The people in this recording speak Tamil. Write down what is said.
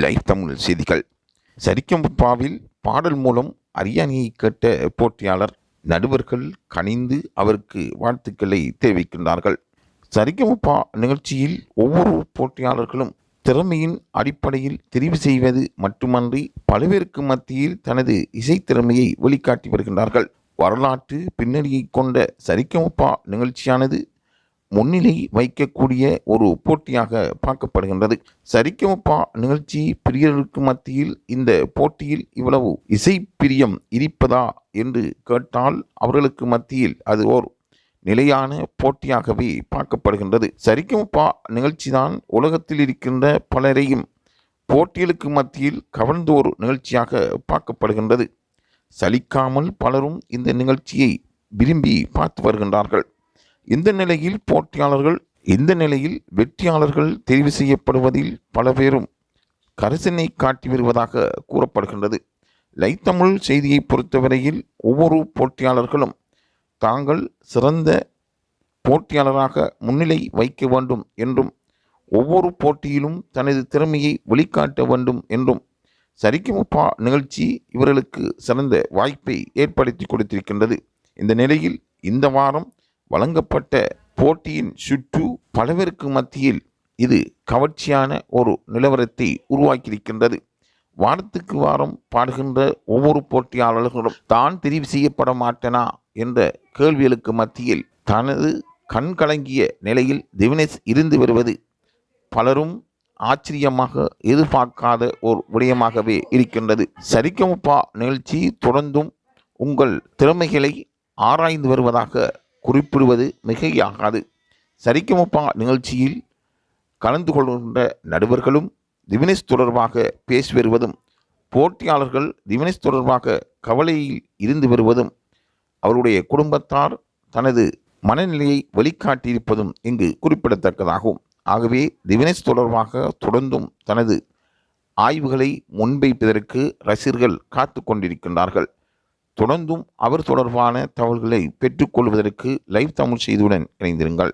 லைவ் தமிழ் செய்திகள். சரிக்கம்புப்பாவில் பாடல் மூலம் அரியானியை கேட்ட போட்டியாளர் நடுவர்கள் கனிந்து அவருக்கு வாழ்த்துக்களை தெரிவிக்கின்றார்கள். சரிகமப்பா நிகழ்ச்சியில் ஒவ்வொரு போட்டியாளர்களும் திறமையின் அடிப்படையில் தெரிவு செய்வது மட்டுமன்றி பல்வேருக்கு மத்தியில் தனது இசைத்திறமையை வெளிக்காட்டி வருகின்றார்கள். வரலாற்று பின்னணியை கொண்ட சரிகமப்பா நிகழ்ச்சியானது முன்னிலை வைக்கக்கூடிய ஒரு போட்டியாக பார்க்கப்படுகின்றது. சரிக்கமப்பா நிகழ்ச்சி பிரியருக்கு மத்தியில் இந்த போட்டியில் இவ்வளவு இசை பிரியம் இருப்பதா என்று கேட்டால் அவர்களுக்கு மத்தியில் அது ஓர் நிலையான போட்டியாகவே பார்க்கப்படுகின்றது. சரிகமப்பா நிகழ்ச்சிதான் உலகத்தில் இருக்கின்ற பலரையும் போட்டிகளுக்கு மத்தியில் கவர்ந்தோர் நிகழ்ச்சியாக பார்க்கப்படுகின்றது. சலிக்காமல் பலரும் இந்த நிகழ்ச்சியை விரும்பி பார்த்து வருகின்றார்கள். இந்த நிலையில் போட்டியாளர்கள் இந்த நிலையில் வெற்றியாளர்கள் தெரிவு செய்யப்படுவதில் பல பேரும் கரிசனை காட்டி வருவதாக கூறப்படுகின்றது. லைத்தமிழ் செய்தியை பொறுத்தவரையில் ஒவ்வொரு போட்டியாளர்களும் தாங்கள் சிறந்த போட்டியாளராக முன்னிலை வைக்க வேண்டும் என்றும் ஒவ்வொரு போட்டியிலும் தனது திறமையை வெளிக்காட்ட வேண்டும் என்றும் சரிக்குமுப்பா நிகழ்ச்சி இவர்களுக்கு சிறந்த வாய்ப்பை ஏற்படுத்தி கொடுத்திருக்கின்றது. இந்த நிலையில் இந்த வாரம் வழங்கப்பட்ட போட்டியின் சுற்று பலவருக்கு மத்தியில் இது கவர்ச்சியான ஒரு நிலவரத்தை உருவாக்கியிருக்கின்றது. வாரத்துக்கு வாரம் பாடுகின்ற ஒவ்வொரு போட்டியாளர்களும் தான் தெரிவு செய்யப்பட மாட்டேனா என்ற கேள்விகளுக்கு மத்தியில் தனது கண் கலங்கிய நிலையில் திவினேஷ் இருந்து வருவது பலரும் ஆச்சரியமாக எதிர்பார்க்காத ஒரு விடயமாகவே இருக்கின்றது. சரிகமப்பா நிகழ்ச்சி தொடர்ந்தும் உங்கள் திறமைகளை ஆராய்ந்து வருவதாக குறிப்பிடுவது மிகையாகாது. சரிகமப்பா நிகழ்ச்சியில் கலந்து கொள்கின்ற நடுவர்களும் திவினேஷ் தொடர்பாக பேசி வருவதும் போட்டியாளர்கள் திவினேஷ் தொடர்பாக கவலையில் இருந்து வருவதும் அவருடைய குடும்பத்தார் தனது மனநிலையை வெளிக்காட்டியிருப்பதும் இங்கு குறிப்பிடத்தக்கதாகும். ஆகவே திவினேஷ் தொடர்பாக தொடர்ந்தும் தனது ஆய்வுகளை முன்வைப்பதற்கு ரசிகர்கள் காத்து கொண்டிருக்கின்றார்கள். தொடர்ந்தும் அவர் தொடர்பான தகவல்களை பெற்றுக்கொள்வதற்கு லைவ் தமிழ் செய்தியுடன் இணைந்திருங்கள்.